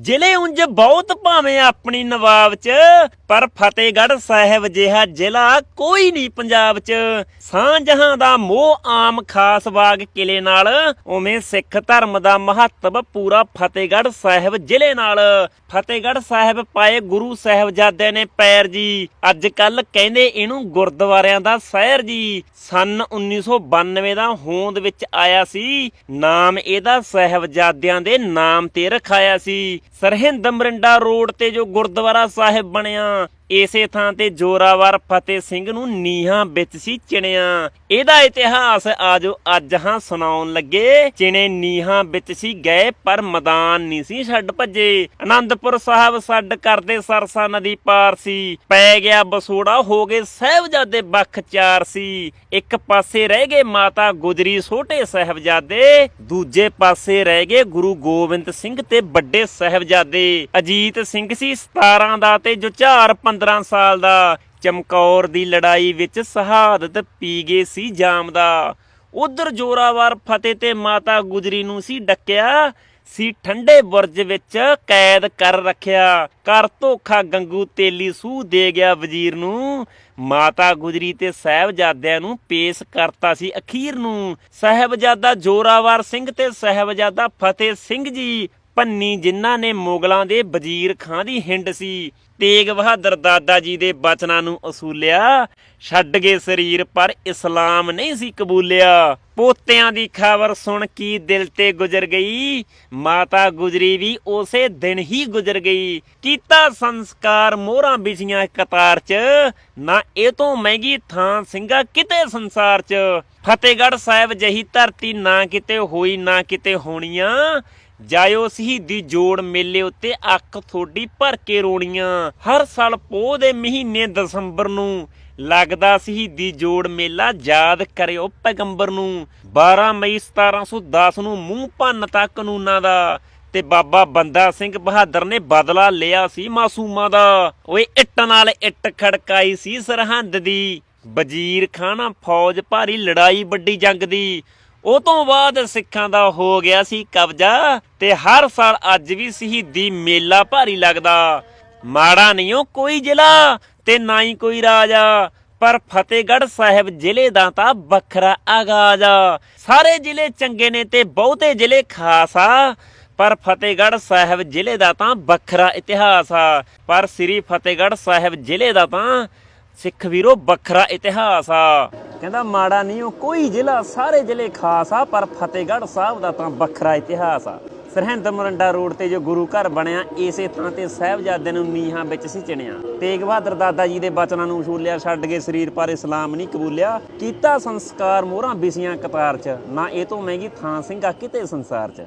ਜ਼ਿਲ੍ਹੇ ਉਂਝ ਬਹੁਤ ਭਾਵੇਂ ਆਪਣੀ ਨਵਾਬ ਚ, ਪਰ ਫਤਿਹਗੜ੍ਹ ਸਾਹਿਬ ਜਿਹਾ ਜ਼ਿਲ੍ਹਾ ਕੋਈ ਨਹੀਂ ਪੰਜਾਬ ਚ। ਸਾਂਝਾਂ ਦਾ ਮੋਹ ਆਮ ਖਾਸ ਬਾਗ ਕਿਲੇ ਨਾਲ, ਉਵੇਂ ਸਿੱਖ ਧਰਮ ਦਾ ਮਹੱਤਵ ਪੂਰਾ ਫਤਿਹਗੜ੍ਹ ਸਾਹਿਬ ਜ਼ਿਲ੍ਹੇ ਨਾਲ। ਫਤਿਹਗੜ੍ਹ ਸਾਹਿਬ ਪਾਏ ਗੁਰੂ ਸਾਹਿਬਜ਼ਾਦੇ ਨੇ ਪੈਰ ਜੀ। ਅੱਜ ਕੱਲ ਕਹਿੰਦੇ ਇਹਨੂੰ ਗੁਰਦੁਆਰਿਆਂ ਦਾ ਸ਼ਹਿਰ ਜੀ। ਸਨ 1992 ਦਾ ਹੋਂਦ ਵਿੱਚ ਆਇਆ ਸੀ। ਨਾਮ ਇਹਦਾ ਸਾਹਿਬਜ਼ਾਦਿਆਂ ਦੇ ਨਾਮ ਤੇ ਰਖਾਇਆ ਸੀ। ਸਰਹਿੰਦ ਮਰਿੰਡਾ ਰੋਡ ਤੇ ਜੋ ਗੁਰਦੁਆਰਾ ਸਾਹਿਬ ਬਣਿਆ ਇਸੇ ਥਾਂ ਤੇ ਜੋਰਾਵਰ ਫਤਿਹ ਸਿੰਘ ਨੂੰ ਨੀਹਾਂ ਵਿੱਚ ਸੀ ਚਿਣਿਆ। ਇਹਦਾ ਇਤਿਹਾਸ ਆਜੋ ਅੱਜ ਹਾਂ ਸੁਣਾਉਣ ਲੱਗੇ। ਚਿਣੇ ਨੀਹਾਂ ਵਿੱਚ ਸੀ ਗਏ, ਪਰ ਮੈਦਾਨ ਨਹੀਂ ਸੀ ਛੱਡ ਭੱਜੇ। ਆਨੰਦਪੁਰ ਸਾਹਿਬ ਛੱਡ ਕਰਦੇ ਸਰਸਾ ਨਦੀ ਪਾਰ ਸੀ। ਪੈ ਗਿਆ ਬਸੋੜਾ, ਹੋ ਗਏ ਸਾਹਿਬਜ਼ਾਦੇ ਬਖ ਚਾਰ ਸੀ। ਇੱਕ ਪਾਸੇ ਰਹਿ ਗਏ ਮਾਤਾ ਗੁਜਰੀ ਛੋਟੇ ਸਾਹਿਬਜ਼ਾਦੇ, ਦੂਜੇ ਪਾਸੇ ਰਹਿ ਗਏ ਗੁਰੂ ਗੋਬਿੰਦ ਸਿੰਘ ਤੇ ਵੱਡੇ ਸਾਹਿਬਜ਼ਾਦੇ। ਅਜੀਤ ਸਿੰਘ ਸੀ 17 ਦਾ ਤੇ ਜੁਝਾਰ 15 ਸਾਲ ਦਾ ਚਮਕੌਰ ਦੀ ਲੜਾਈ ਵਿੱਚ ਸ਼ਹਾਦਤ ਪੀ ਗਏ ਸੀ ਜਾਮ ਦਾ। ਉਧਰ ਜੋਰਾਵਰ ਫਤਿਹ ਤੇ ਮਾਤਾ ਗੁਜਰੀ ਨੂੰ ਸੀ ਡੱਕਿਆ, ਸੀ ਠੰਡੇ ਬੁਰਜ ਵਿੱਚ ਕੈਦ ਕਰ ਰੱਖਿਆ। ਕਰ ਧੋਖਾ ਗੰਗੂ ਤੇਲੀ ਸੂਹ ਦੇ ਗਿਆ ਵਜ਼ੀਰ ਨੂੰ। ਮਾਤਾ ਗੁਜਰੀ ਤੇ ਸਾਹਿਬਜ਼ਾਦਿਆਂ ਨੂੰ ਪੇਸ਼ ਕਰਤਾ ਸੀ ਅਖੀਰ ਨੂੰ। ਸਾਹਿਬਜ਼ਾਦਾ ਜੋਰਾਵਰ ਸਿੰਘ ਤੇ ਸਾਹਿਬਜ਼ਾਦਾ ਫਤਿਹ ਸਿੰਘ ਜੀ ਪੰਨੀ ਜਿਨ੍ਹਾਂ ਨੇ ਮੁਗਲਾਂ ਦੇ ਵਜ਼ੀਰ ਖਾਂ ਦੀ ਹਿੰਡ ਸੀ। ਤੇਗ ਬਹਾਦਰ ਦਾਦਾ ਜੀ ਦੇ ਬਚਨਾਂ ਨੂੰ ਅਸੂਲਿਆ। ਛੱਡ ਗਏ ਸਰੀਰ, ਪਰ ਇਸਲਾਮ ਨਹੀਂ ਸੀ ਕਬੂਲਿਆ। ਪੋਤਿਆਂ ਦੀ ਖਬਰ ਸੁਣ ਕੀ ਦਿਲ ਤੇ ਗੁਜ਼ਰ ਗਈ। ਮਾਤਾ ਗੁਜਰੀ ਵੀ ਉਸੇ ਦਿਨ ਹੀ ਗੁਜ਼ਰ ਗਈ। ਕੀਤਾ ਸੰਸਕਾਰ ਮੋਹਰਾਂ ਵਿਛੀਆਂ ਕਤਾਰ ਚ। ਨਾ ਇਹ ਤੋਂ ਮਹਿੰਗੀ ਥਾਂ ਸਿੰਘਾ ਕਿਤੇ ਸੰਸਾਰ ਚ। ਫਤਿਹਗੜ੍ਹ ਸਾਹਿਬ ਜਹੀ ਧਰਤੀ ਨਾ ਕਿਤੇ ਹੋਈ ਨਾ ਕਿਤੇ ਹੋਣੀਆਂ। ਜਾਇਓ ਸ਼ਹੀਦੀ ਜੋੜ ਮੇਲੇ ਉੱਤੇ ਅੱਖ ਥੋੜੀ ਭਰ ਕੇ ਰੋਣੀਆਂ। ਹਰ ਸਾਲ ਪੋਹ ਦੇ ਮਹੀਨੇ ਦਸੰਬਰ ਨੂੰ ਲੱਗਦਾ ਸ਼ਹੀਦੀ ਜੋੜ ਮੇਲਾ, ਯਾਦ ਕਰਿਓ ਪੈਗੰਬਰ ਨੂੰ। 12 ਮਈ 1710 ਨੂੰ ਮੂੰਹ ਭੰਨਤਾ ਕਾਨੂੰਨਾਂ ਦਾ, ਤੇ ਬਾਬਾ ਬੰਦਾ ਸਿੰਘ ਬਹਾਦਰ ਨੇ ਬਦਲਾ ਲਿਆ ਸੀ ਮਾਸੂਮਾਂ ਦਾ। ਓਏ ਇੱਟ ਨਾਲ ਇੱਟ ਖੜਕਾਈ ਸੀ ਸਰਹੰਦ ਦੀ, ਵਜ਼ੀਰ ਖਾਨਾ ਫੌਜ ਭਾਰੀ ਲੜਾਈ ਵੱਡੀ ਜੰਗ ਦੀ। ਉਹ ਤੋਂ ਬਾਅਦ ਸਿੱਖਾਂ ਦਾ ਹੋ ਗਿਆ ਸੀ ਕਬਜ਼ਾ ਤੇ ਹਰ ਸਾਲ ਅੱਜ ਵੀ ਸ਼ਹੀਦੀ ਮੇਲਾ ਭਾਰੀ ਲੱਗਦਾ। ਮਾੜਾ ਨਹੀਂ ਉਹ ਕੋਈ ਜ਼ਿਲ੍ਹਾ ਤੇ ਨਾ ਹੀ ਕੋਈ ਰਾਜਾ, ਪਰ ਫਤਿਹਗੜ੍ਹ ਸਾਹਿਬ ਜ਼ਿਲ੍ਹੇ ਦਾ ਤਾਂ ਵੱਖਰਾ ਆਗਾਜ਼ ਆ। ਸਾਰੇ ਜ਼ਿਲ੍ਹੇ ਚੰਗੇ ਨੇ ਤੇ ਬਹੁਤੇ ਜ਼ਿਲ੍ਹੇ ਖਾਸ ਆ, ਪਰ ਫਤਿਹਗੜ੍ਹ ਸਾਹਿਬ ਜ਼ਿਲ੍ਹੇ ਦਾ ਤਾਂ ਵੱਖਰਾ ਇਤਿਹਾਸ ਆ। ਪਰ ਸ੍ਰੀ ਫਤਿਹਗੜ੍ਹ ਸਾਹਿਬ ਜ਼ਿਲ੍ਹੇ ਦਾ ਤਾਂ ਸਿੱਖ ਵੀਰੋ ਵੱਖਰਾ ਇਤਿਹਾਸ ਆ। ਕਹਿੰਦਾ, ਮਾੜਾ ਨਹੀਂ ਉਹ ਕੋਈ ਜ਼ਿਲ੍ਹਾ, ਸਾਰੇ ਜ਼ਿਲ੍ਹੇ ਖਾਸ ਆ, ਪਰ ਫਤਿਹਗੜ੍ਹ ਸਾਹਿਬ ਦਾ ਤਾਂ ਵੱਖਰਾ ਇਤਿਹਾਸ ਆ। ਸਰਹਿੰਦ ਮਰੰਡਾ ਰੋਡ ਤੇ ਜੋ ਗੁਰੂ ਘਰ ਬਣਿਆ, ਇਸੇ ਥਾਂ ਤੇ ਸਾਹਿਬਜ਼ਾਦੇ ਨੂੰ ਨੀਹਾਂ ਵਿੱਚ ਸੀ ਚਿਣਿਆ। ਤੇਗ ਬਹਾਦਰ ਦਾਦਾ ਜੀ ਦੇ ਬਚਨਾਂ ਨੂੰ ਛੂਲਿਆ, ਛੱਡ ਕੇ ਸਰੀਰ ਪਰ ਇਸਲਾਮ ਨਹੀਂ ਕਬੂਲਿਆ। ਕੀਤਾ ਸੰਸਕਾਰ ਮੋਹਰਾਂ ਬਿਸੀਆਂ ਕਤਾਰ ਚ, ਨਾ ਇਹ ਤੋਂ ਮਹਿੰਗੀ ਥਾਂ ਸਿੰਘਾ ਕਿਤੇ ਸੰਸਾਰ ਚ।